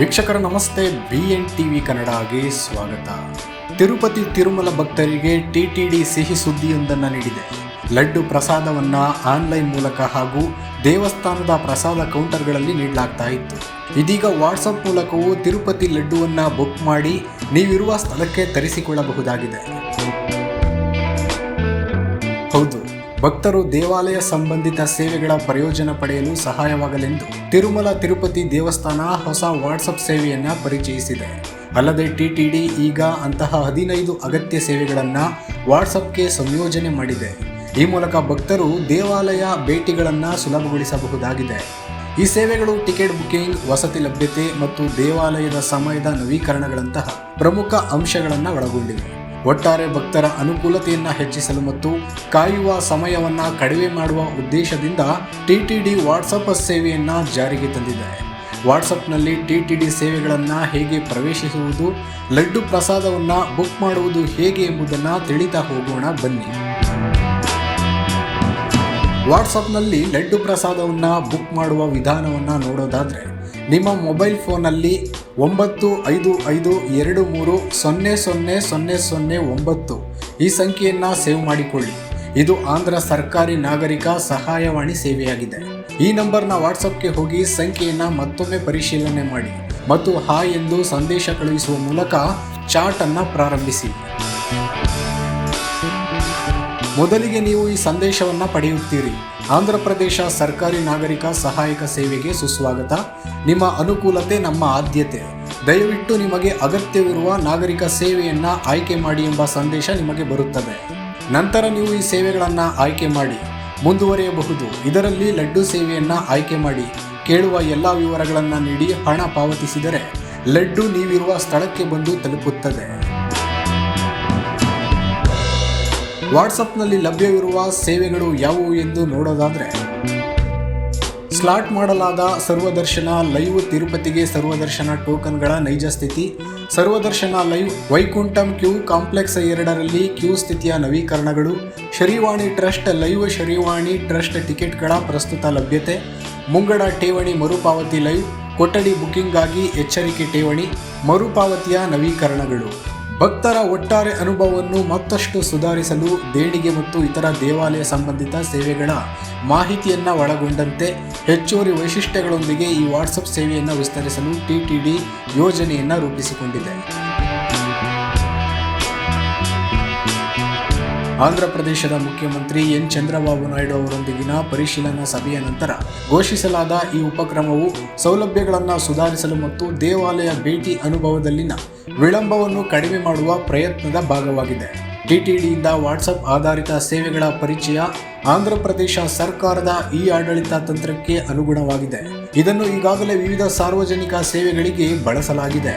ವೀಕ್ಷಕರ ನಮಸ್ತೆ B N TV ಕನ್ನಡಗೆ ಸ್ವಾಗತ. ತಿರುಪತಿ ತಿರುಮಲ ಭಕ್ತರಿಗೆ ಟಿಟಿಡಿ ಸಿಹಿ ಸುದ್ದಿಯೊಂದನ್ನು ನೀಡಿದೆ. ಲಡ್ಡು ಪ್ರಸಾದವನ್ನು ಆನ್ಲೈನ್ ಮೂಲಕ ಹಾಗೂ ದೇವಸ್ಥಾನದ ಪ್ರಸಾದ ಕೌಂಟರ್ಗಳಲ್ಲಿ ನೀಡಲಾಗ್ತಾ ಇತ್ತು. ಇದೀಗ ವಾಟ್ಸಪ್ ಮೂಲಕವೂ ತಿರುಪತಿ ಲಡ್ಡುವನ್ನು ಬುಕ್ ಮಾಡಿ ನೀವಿರುವ ಸ್ಥಳಕ್ಕೆ ತರಿಸಿಕೊಳ್ಳಬಹುದಾಗಿದೆ. ಭಕ್ತರು ದೇವಾಲಯ ಸಂಬಂಧಿತ ಸೇವೆಗಳ ಪ್ರಯೋಜನ ಪಡೆಯಲು ಸಹಾಯವಾಗಲೆಂದು ತಿರುಮಲ ತಿರುಪತಿ ದೇವಸ್ಥಾನ ಹೊಸ ವಾಟ್ಸಪ್ ಸೇವೆಯನ್ನು ಪರಿಚಯಿಸಿದೆ. ಅಲ್ಲದೆ ಟಿಟಿಡಿ ಈಗ ಅಂತಹ ಹದಿನೈದು ಅಗತ್ಯ ಸೇವೆಗಳನ್ನು ವಾಟ್ಸಪ್ಗೆ ಸಂಯೋಜನೆ ಮಾಡಿದೆ. ಈ ಮೂಲಕ ಭಕ್ತರು ದೇವಾಲಯ ಭೇಟಿಗಳನ್ನು ಸುಲಭಗೊಳಿಸಬಹುದಾಗಿದೆ. ಈ ಸೇವೆಗಳು ಟಿಕೆಟ್ ಬುಕಿಂಗ್, ವಸತಿ ಲಭ್ಯತೆ ಮತ್ತು ದೇವಾಲಯದ ಸಮಯದ ನವೀಕರಣಗಳಂತಹ ಪ್ರಮುಖ ಅಂಶಗಳನ್ನು ಒಳಗೊಂಡಿವೆ. ಒಟ್ಟಾರೆ ಭಕ್ತರ ಅನುಕೂಲತೆಯನ್ನು ಹೆಚ್ಚಿಸಲು ಮತ್ತು ಕಾಯುವ ಸಮಯವನ್ನು ಕಡಿಮೆ ಮಾಡುವ ಉದ್ದೇಶದಿಂದ ಟಿಟಿಡಿ ವಾಟ್ಸಪ್ ಸೇವೆಯನ್ನು ಜಾರಿಗೆ ತಂದಿದೆ. ವಾಟ್ಸಪ್ನಲ್ಲಿ ಟಿಟಿಡಿ ಸೇವೆಗಳನ್ನು ಹೇಗೆ ಪ್ರವೇಶಿಸುವುದು, ಲಡ್ಡು ಪ್ರಸಾದವನ್ನು ಬುಕ್ ಮಾಡುವುದು ಹೇಗೆ ಎಂಬುದನ್ನು ತಿಳಿತಾ ಹೋಗೋಣ ಬನ್ನಿ. ವಾಟ್ಸಪ್ನಲ್ಲಿ ಲಡ್ಡು ಪ್ರಸಾದವನ್ನು ಬುಕ್ ಮಾಡುವ ವಿಧಾನವನ್ನು ನೋಡೋದಾದರೆ ನಿಮ್ಮ ಮೊಬೈಲ್ ಫೋನಲ್ಲಿ ಒಂಬತ್ತು ಐದು ಐದು ಎರಡು ಮೂರು ಸೊನ್ನೆ ಸೊನ್ನೆ ಸೊನ್ನೆ ಸೊನ್ನೆ ಒಂಬತ್ತು ಈ ಸಂಖ್ಯೆಯನ್ನು ಸೇವ್ ಮಾಡಿಕೊಳ್ಳಿ. ಇದು ಆಂಧ್ರ ಸರ್ಕಾರಿ ನಾಗರಿಕ ಸಹಾಯವಾಣಿ ಸೇವೆಯಾಗಿದೆ. ಈ ನಂಬರ್ನ ವಾಟ್ಸಪ್ಗೆ ಹೋಗಿ ಸಂಖ್ಯೆಯನ್ನು ಮತ್ತೊಮ್ಮೆ ಪರಿಶೀಲನೆ ಮಾಡಿ ಮತ್ತು ಹಾಯ್ ಎಂದು ಸಂದೇಶ ಕಳುಹಿಸುವ ಮೂಲಕ ಚಾಟನ್ನು ಪ್ರಾರಂಭಿಸಿ. ಮೊದಲಿಗೆ ನೀವು ಈ ಸಂದೇಶವನ್ನು ಪಡೆಯುತ್ತೀರಿ. ಆಂಧ್ರ ಪ್ರದೇಶ ಸರ್ಕಾರಿ ನಾಗರಿಕ ಸಹಾಯಕ ಸೇವೆಗೆ ಸುಸ್ವಾಗತ. ನಿಮ್ಮ ಅನುಕೂಲತೆ ನಮ್ಮ ಆದ್ಯತೆ. ದಯವಿಟ್ಟು ನಿಮಗೆ ಅಗತ್ಯವಿರುವ ನಾಗರಿಕ ಸೇವೆಯನ್ನು ಆಯ್ಕೆ ಮಾಡಿ ಎಂಬ ಸಂದೇಶ ನಿಮಗೆ ಬರುತ್ತದೆ. ನಂತರ ನೀವು ಈ ಸೇವೆಗಳನ್ನು ಆಯ್ಕೆ ಮಾಡಿ. ಮುಂದುವರಿಯಬಹುದು. ಇದರಲ್ಲಿ ಲಡ್ಡು ಸೇವೆಯನ್ನು ಆಯ್ಕೆ ಮಾಡಿ. ಕೇಳುವ ಎಲ್ಲ ವಿವರಗಳನ್ನು ನೀಡಿ ಹಣ ಪಾವತಿಸಿದರೆ ಲಡ್ಡು ನೀವಿರುವ ಸ್ಥಳಕ್ಕೆ ಬಂದು ತಲುಪುತ್ತದೆ. ವಾಟ್ಸಪ್ನಲ್ಲಿ ಲಭ್ಯವಿರುವ ಸೇವೆಗಳು ಯಾವುವು ಎಂದು ನೋಡೋದಾದರೆ, ಸ್ಲಾಟ್ ಮಾಡಲಾದ ಸರ್ವದರ್ಶನ ಲೈವ್ ತಿರುಪತಿಗೆ ಸರ್ವದರ್ಶನ ಟೋಕನ್ಗಳ ನೈಜ ಸ್ಥಿತಿ, ಸರ್ವದರ್ಶನ ಲೈವ್ ವೈಕುಂಠಂ ಕ್ಯೂ ಕಾಂಪ್ಲೆಕ್ಸ್ ಎರಡರಲ್ಲಿ ಕ್ಯೂ ಸ್ಥಿತಿಯ ನವೀಕರಣಗಳು, Srivani trust live Srivani trust ಟಿಕೆಟ್ಗಳ ಪ್ರಸ್ತುತ ಲಭ್ಯತೆ, ಮುಂಗಡ ಠೇವಣಿ ಮರುಪಾವತಿ ಲೈವ್, ಕೊಠಡಿ ಬುಕ್ಕಿಂಗ್ಗಾಗಿ ಎಚ್ಚರಿಕೆ ಠೇವಣಿ, ಮರುಪಾವತಿಯ ನವೀಕರಣಗಳು. ಭಕ್ತರ ಒಟ್ಟಾರೆ ಅನುಭವವನ್ನು ಮತ್ತಷ್ಟು ಸುಧಾರಿಸಲು ದೇಣಿಗೆ ಮತ್ತು ಇತರ ದೇವಾಲಯ ಸಂಬಂಧಿತ ಸೇವೆಗಳ ಮಾಹಿತಿಯನ್ನು ಒಳಗೊಂಡಂತೆ ಹೆಚ್ಚುವರಿ ವೈಶಿಷ್ಟ್ಯಗಳೊಂದಿಗೆ ಈ ವಾಟ್ಸಪ್ ಸೇವೆಯನ್ನು ವಿಸ್ತರಿಸಲು ಟಿಟಿಡಿ ಯೋಜನೆಯನ್ನು ರೂಪಿಸಿಕೊಂಡಿದೆ. ಆಂಧ್ರ ಪ್ರದೇಶದ ಮುಖ್ಯಮಂತ್ರಿ ಎನ್ ಚಂದ್ರಬಾಬು ನಾಯ್ಡು ಅವರೊಂದಿಗಿನ ಪರಿಶೀಲನಾ ಸಭೆಯ ನಂತರ ಘೋಷಿಸಲಾದ ಈ ಉಪಕ್ರಮವು ಸೌಲಭ್ಯಗಳನ್ನು ಸುಧಾರಿಸಲು ಮತ್ತು ದೇವಾಲಯ ಭೇಟಿ ಅನುಭವದಲ್ಲಿನ ವಿಳಂಬವನ್ನು ಕಡಿಮೆ ಮಾಡುವ ಪ್ರಯತ್ನದ ಭಾಗವಾಗಿದೆ. ಟಿಟಿಡಿಯಿಂದ ವಾಟ್ಸಪ್ ಆಧಾರಿತ ಸೇವೆಗಳ ಪರಿಚಯ ಆಂಧ್ರ ಪ್ರದೇಶ ಸರ್ಕಾರದ ಇ ಆಡಳಿತ ತಂತ್ರಕ್ಕೆ ಅನುಗುಣವಾಗಿದೆ. ಇದನ್ನು ಈಗಾಗಲೇ ವಿವಿಧ ಸಾರ್ವಜನಿಕ ಸೇವೆಗಳಿಗೆ ಬಳಸಲಾಗಿದೆ.